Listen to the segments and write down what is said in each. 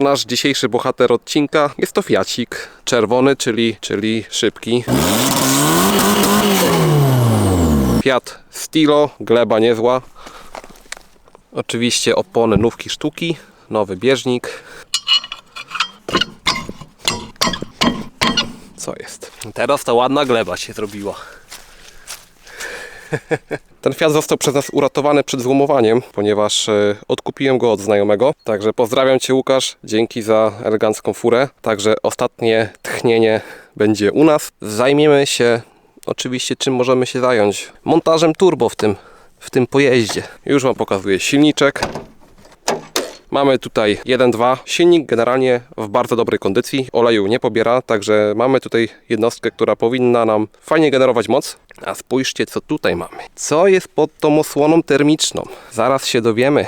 Nasz dzisiejszy bohater odcinka jest to Fiacik. Czerwony, czyli, czyli szybki. Fiat Stilo, gleba niezła. Oczywiście opony nówki sztuki, nowy bieżnik. Co jest? Teraz ta ładna gleba się zrobiła. Ten Fiat został przez nas uratowany przed złomowaniem, ponieważ e, odkupiłem go od znajomego. Także pozdrawiam Cię Łukasz, dzięki za elegancką furę. Także ostatnie tchnienie będzie u nas. Zajmiemy się oczywiście czym możemy się zająć. Montażem turbo w tym, w tym pojeździe. Już Wam pokazuję silniczek. Mamy tutaj 1.2. Silnik generalnie w bardzo dobrej kondycji. Oleju nie pobiera, także mamy tutaj jednostkę, która powinna nam fajnie generować moc. A spójrzcie, co tutaj mamy. Co jest pod tą osłoną termiczną? Zaraz się dowiemy.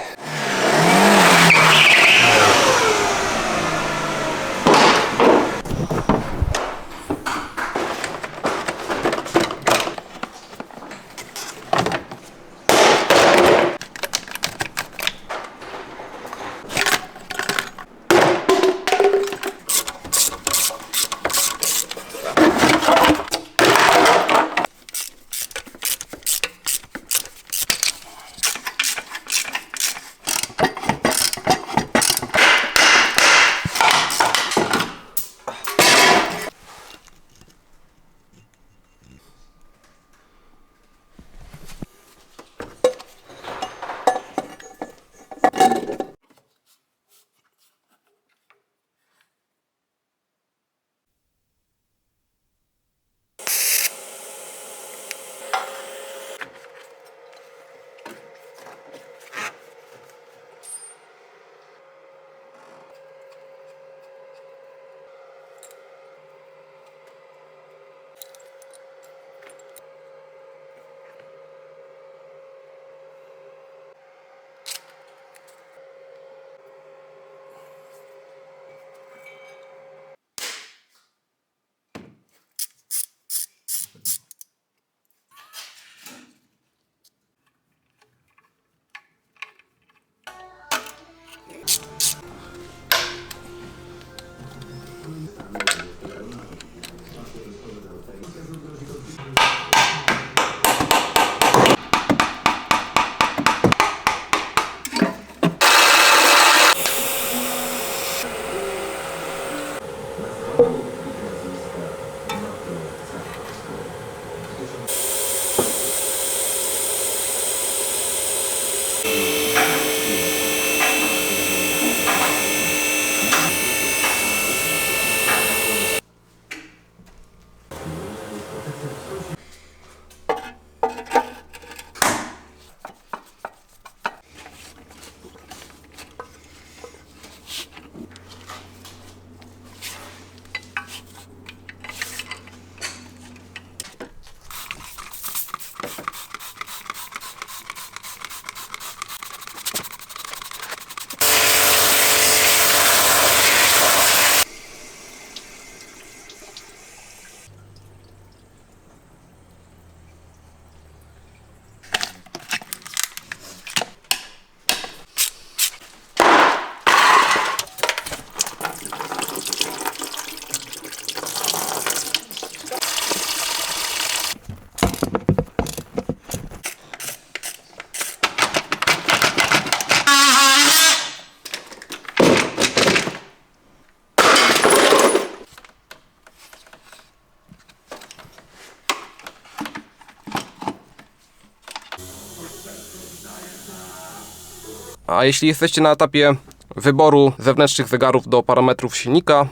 A jeśli jesteście na etapie wyboru zewnętrznych zegarów do parametrów silnika,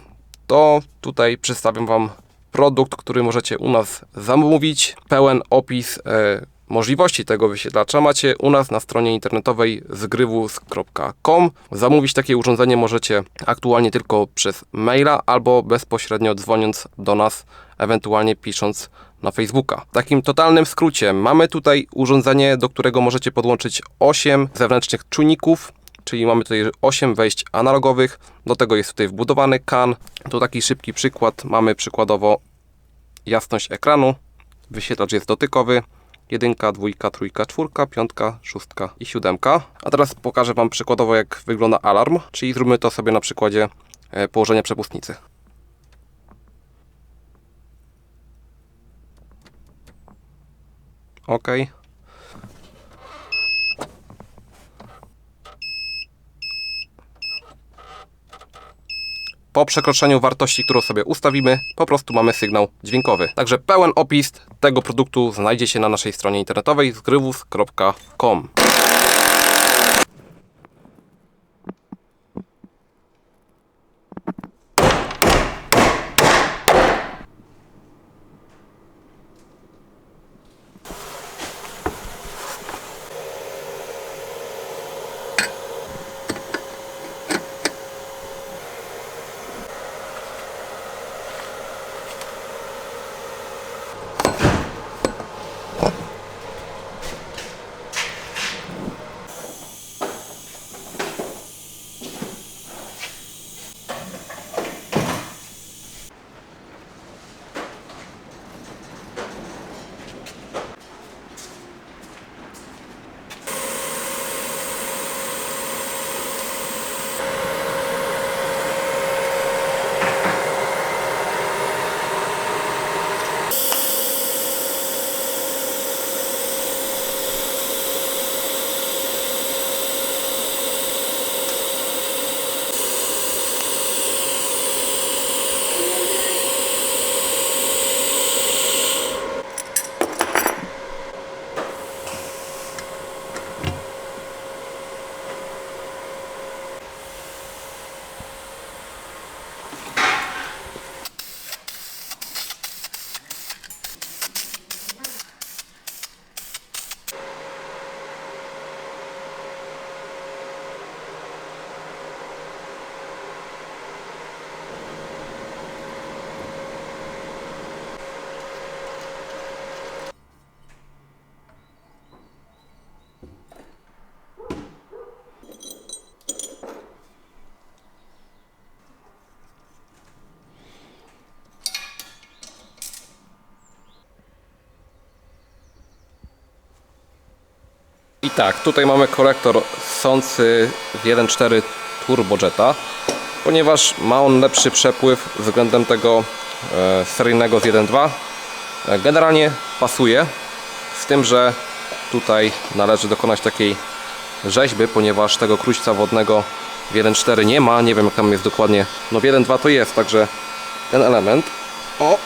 to tutaj przedstawiam Wam produkt, który możecie u nas zamówić. Pełen opis e, możliwości tego wyświetlacza macie u nas na stronie internetowej zgrywus.com. Zamówić takie urządzenie możecie aktualnie tylko przez maila albo bezpośrednio dzwoniąc do nas, ewentualnie pisząc na Facebooka. W takim totalnym skrócie mamy tutaj urządzenie, do którego możecie podłączyć 8 zewnętrznych czujników, czyli mamy tutaj 8 wejść analogowych. Do tego jest tutaj wbudowany CAN. To taki szybki przykład. Mamy przykładowo jasność ekranu. Wyświetlacz jest dotykowy. jedynka, dwójka, trójka, czwórka, piątka, szóstka i siódemka. A teraz pokażę Wam przykładowo jak wygląda alarm, czyli zróbmy to sobie na przykładzie e, położenia przepustnicy. OK. Po przekroczeniu wartości, którą sobie ustawimy, po prostu mamy sygnał dźwiękowy. Także pełen opis tego produktu znajdziecie na naszej stronie internetowej zgrywus.com. Tak, tutaj mamy kolektor sący w 1.4 Turbojeta, ponieważ ma on lepszy przepływ względem tego e, seryjnego z 1.2. E, generalnie pasuje, z tym, że tutaj należy dokonać takiej rzeźby, ponieważ tego kruśca wodnego w 1.4 nie ma, nie wiem jak tam jest dokładnie, no w 1.2 to jest, także ten element. O,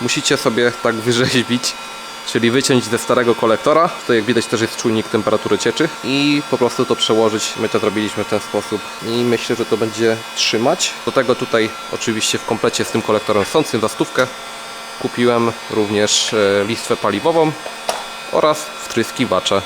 musicie sobie tak wyrzeźbić, czyli wyciąć ze starego kolektora. Tutaj jak widać też jest czujnik temperatury cieczy i po prostu to przełożyć. My to zrobiliśmy w ten sposób i myślę, że to będzie trzymać. Do tego tutaj oczywiście w komplecie z tym kolektorem sącym za stówkę kupiłem również e, listwę paliwową oraz wtryskiwacze.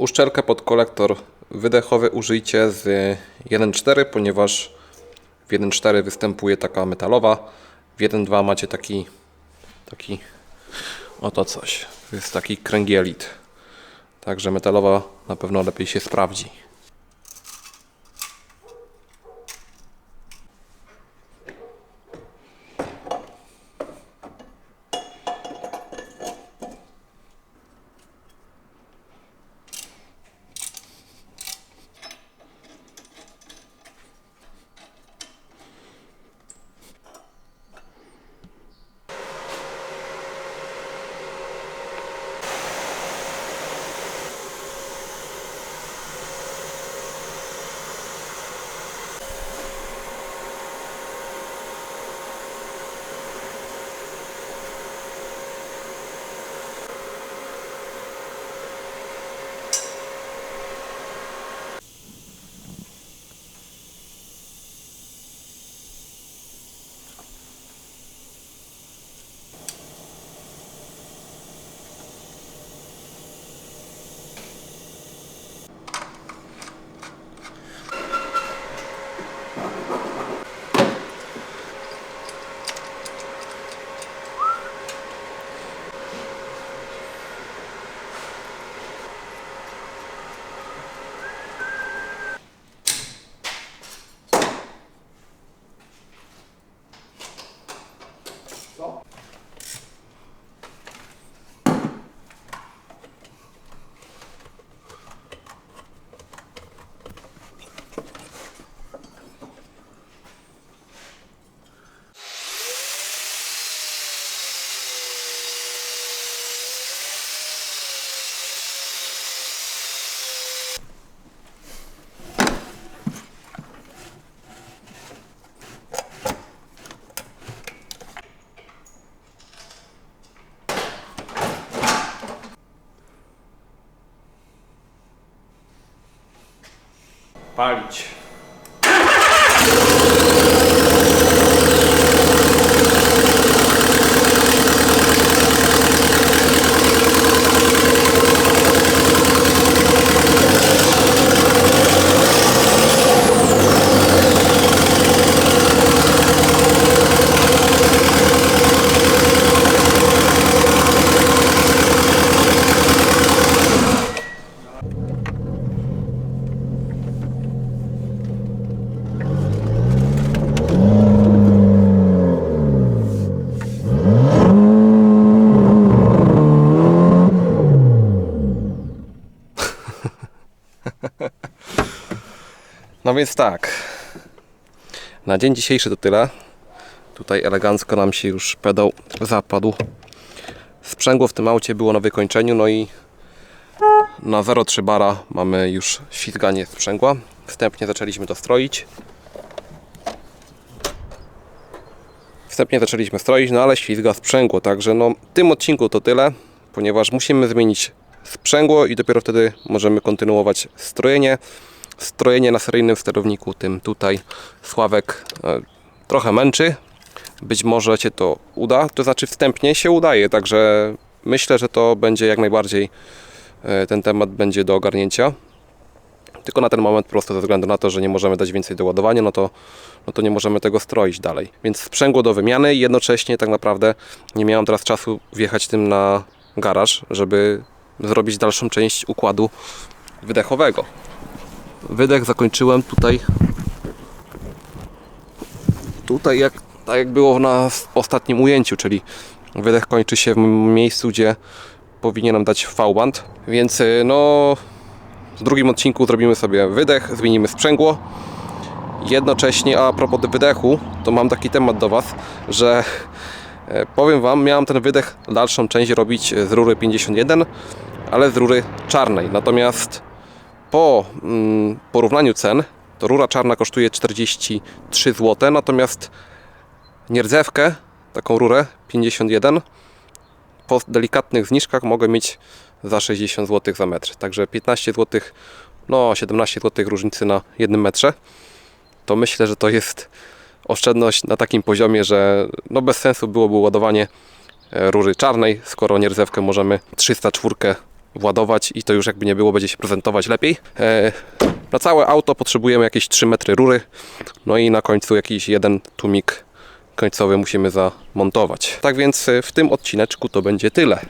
Uszczelkę pod kolektor wydechowy użyjcie z 1.4, ponieważ w 1.4 występuje taka metalowa, w 1.2 macie taki taki oto coś. To jest taki kręgielit. Także metalowa na pewno lepiej się sprawdzi. Palić. No więc tak. Na dzień dzisiejszy to tyle. Tutaj elegancko nam się już pedał zapadł. Sprzęgło w tym aucie było na wykończeniu, no i na 0,3 bara mamy już ślizganie sprzęgła. Wstępnie zaczęliśmy to stroić. Wstępnie zaczęliśmy stroić, no ale ślizga sprzęgło, także no w tym odcinku to tyle, ponieważ musimy zmienić sprzęgło i dopiero wtedy możemy kontynuować strojenie. Strojenie na seryjnym sterowniku, tym tutaj Sławek e, trochę męczy. Być może Cię to uda, to znaczy wstępnie się udaje, także myślę, że to będzie jak najbardziej e, ten temat będzie do ogarnięcia. Tylko na ten moment po prostu ze względu na to, że nie możemy dać więcej do ładowania, no to, no to nie możemy tego stroić dalej. Więc sprzęgło do wymiany i jednocześnie tak naprawdę nie miałem teraz czasu wjechać tym na garaż, żeby zrobić dalszą część układu wydechowego. Wydech zakończyłem tutaj tutaj jak, tak jak było na ostatnim ujęciu, czyli wydech kończy się w miejscu, gdzie powinienem dać V-band, więc y, no w drugim odcinku zrobimy sobie wydech, zmienimy sprzęgło. Jednocześnie, a propos wydechu, to mam taki temat do Was, że e, powiem Wam, miałem ten wydech, dalszą część robić z rury 51, ale z rury czarnej. Natomiast po mm, porównaniu cen, to rura czarna kosztuje 43 zł, natomiast nierdzewkę, taką rurę 51, po delikatnych zniżkach mogę mieć za 60 zł za metr. Także 15 zł, no 17 zł różnicy na jednym metrze. To myślę, że to jest oszczędność na takim poziomie, że no bez sensu byłoby ładowanie e, rury czarnej, skoro nierdzewkę możemy 304 władować i to już jakby nie było, będzie się prezentować lepiej. E, Na całe auto potrzebujemy jakieś 3 metry rury, no i na końcu jakiś jeden tłumik końcowy musimy zamontować. Tak więc e, w tym odcineczku to będzie tyle.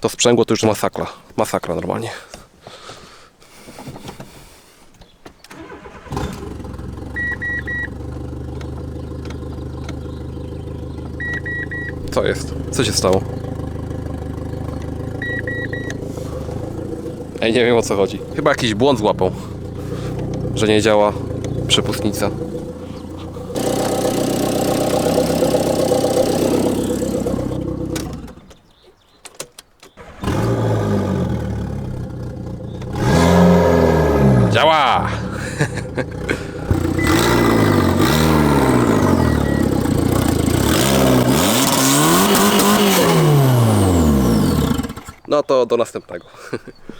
To sprzęgło to już masakra, masakra normalnie. Co jest? Co się stało? Ej, nie wiem o co chodzi. Chyba jakiś błąd złapał, że nie działa przepustnica. Działa! No to do następnego.